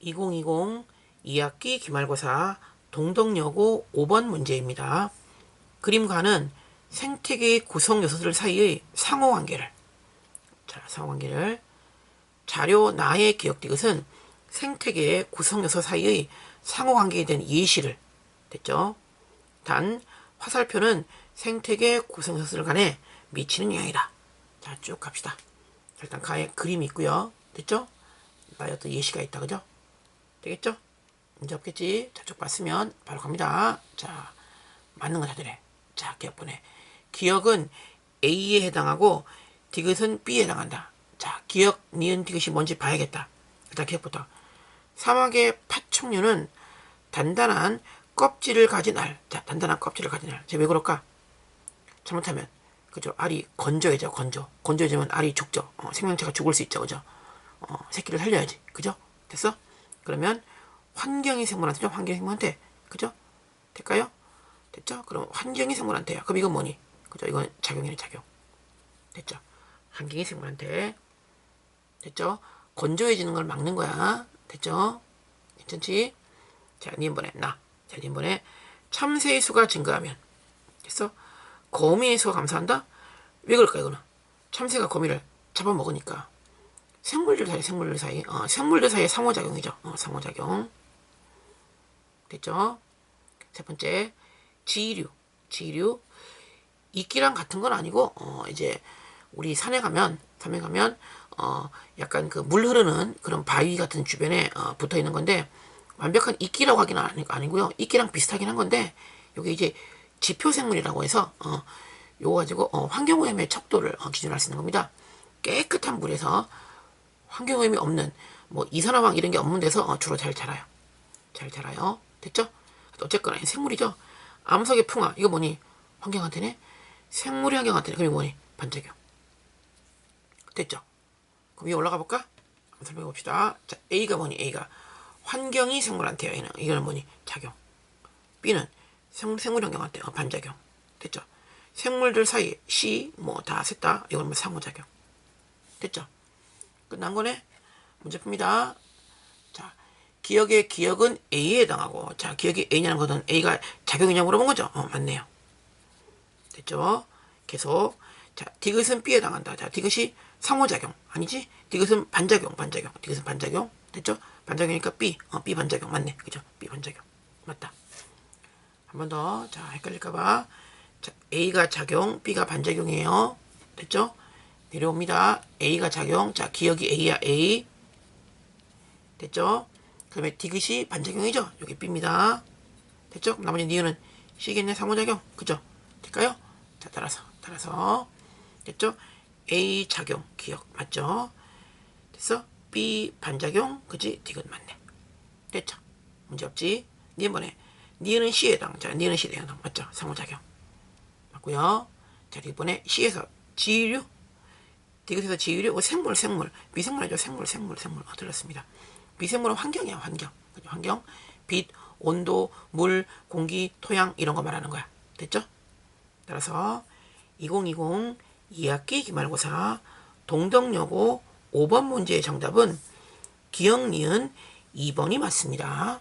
2020 2학기 기말고사 동덕여고 5번 문제입니다. 그림과는 생태계의 구성 요소들 사이의 상호관계를 자, 상호관계를 자료 나의 기억 디귿은 생태계의 구성 요소 사이의 상호관계에 대한 예시를 됐죠. 단 화살표는 생태계 구성 요소들 간에 미치는 영향이다. 자, 쭉 갑시다. 자, 일단 가에 그림이 있고요. 됐죠? 나의 어떤 예시가 있다. 그죠? 되겠죠? 문제 없겠지? 자, 쭉 봤으면 바로 갑니다. 자, 맞는 거 다들해. 자, 기억 보내. 기억은 A에 해당하고 디귿은 B에 해당한다. 자, 기억, 니은, 디귿이 뭔지 봐야겠다. 일단 기억부터. 사막의 파충류는 단단한 껍질을 가진 알. 자, 단단한 껍질을 가진 알. 자, 왜 그럴까? 잘못하면, 그죠? 알이 건조해져, 건조. 건조해지면 알이 죽죠. 어, 생명체가 죽을 수 있죠, 그죠? 어, 새끼를 살려야지. 그죠? 됐어? 그러면 환경이 생물한테 죠. 환경이 생물한테. 그죠? 될까요? 됐죠? 그럼 환경이 생물한테야. 그럼 이건 뭐니? 그죠? 이건 작용이네, 작용. 됐죠? 환경이 생물한테. 됐죠? 건조해지는 걸 막는 거야. 됐죠? 괜찮지? 자, 니은번에 나. 자, 니은번에 참새의 수가 증가하면. 됐어? 거미의 수가 감소한다? 왜 그럴까, 이거는? 참새가 거미를 잡아먹으니까. 생물들 사이, 생물들 사이, 어, 생물들 사이의 상호작용이죠. 어, 상호작용. 됐죠? 세 번째, 지류. 지류. 이끼랑 같은 건 아니고, 어, 이제, 우리 산에 가면, 산에 가면, 어, 약간 그 물 흐르는 그런 바위 같은 주변에 어, 붙어 있는 건데, 완벽한 이끼라고 하기는 아니, 아니고요. 이끼랑 비슷하긴 한 건데, 요게 이제 지표생물이라고 해서, 어, 요거 가지고, 어, 환경오염의 척도를 어, 기준으로 할수 있는 겁니다. 깨끗한 물에서 환경오염이 없는, 뭐, 이산화황 이런 게 없는 데서 어, 주로 잘 자라요. 잘 자라요. 됐죠? 어쨌거나 생물이죠. 암석의 풍화 이거 뭐니? 환경한테네. 생물이 환경한테네. 그게 뭐니? 반작용. 됐죠? 그럼 위에 올라가 볼까? 설명해 봅시다. 자, A가 뭐니? A가 환경이 생물한테요. A는 이거는 뭐니? 작용. B는 생물 생물 환경한테 어, 반작용. 됐죠? 생물들 사이 C 뭐 다 셋다 이건 뭐 상호작용. 됐죠? 끝난 거네. 문제 풉니다. 자, 기억의 기억은 A에 해당하고, 자, 기억이 A냐는 것은 A가 작용이냐 물어본 거죠? 어, 맞네요. 됐죠? 계속. 자, 디귿은 B에 해당한다. 자, 디귿이 상호작용. 아니지? 디귿은 반작용, 반작용. 디귿은 반작용. 됐죠? 반작용이니까 B. 어, B 반작용. 맞네. 그죠? B 반작용. 맞다. 한 번 더. 자, 헷갈릴까봐. 자, A가 작용, B가 반작용이에요. 됐죠? 내려옵니다. A가 작용. 자, 기억이 A야, A. 됐죠? 그 다음에 디귿이 반작용이죠? 여기 B입니다. 됐죠? 나머지 니은은 C겠네, 상호작용. 그죠? 될까요? 자, 따라서, 따라서. 됐죠? A 작용, 기억. 맞죠? 됐어? B 반작용, 그지? 디귿 맞네. 됐죠? 문제 없지? 니은 번에 니은은 C에 해당. 자, 니은은 C에 해당. 맞죠? 상호작용. 맞고요. 자, 이번에 C에서 지류. 디귿에서 지유류, 어, 생물, 생물. 미생물 아니죠? 생물, 생물, 생물. 어, 들렸습니다. 미생물은 환경이야, 환경. 환경. 빛, 온도, 물, 공기, 토양, 이런 거 말하는 거야. 됐죠? 따라서 2020 2학기 기말고사 동덕여고 5번 문제의 정답은 기억 니은 2번이 맞습니다.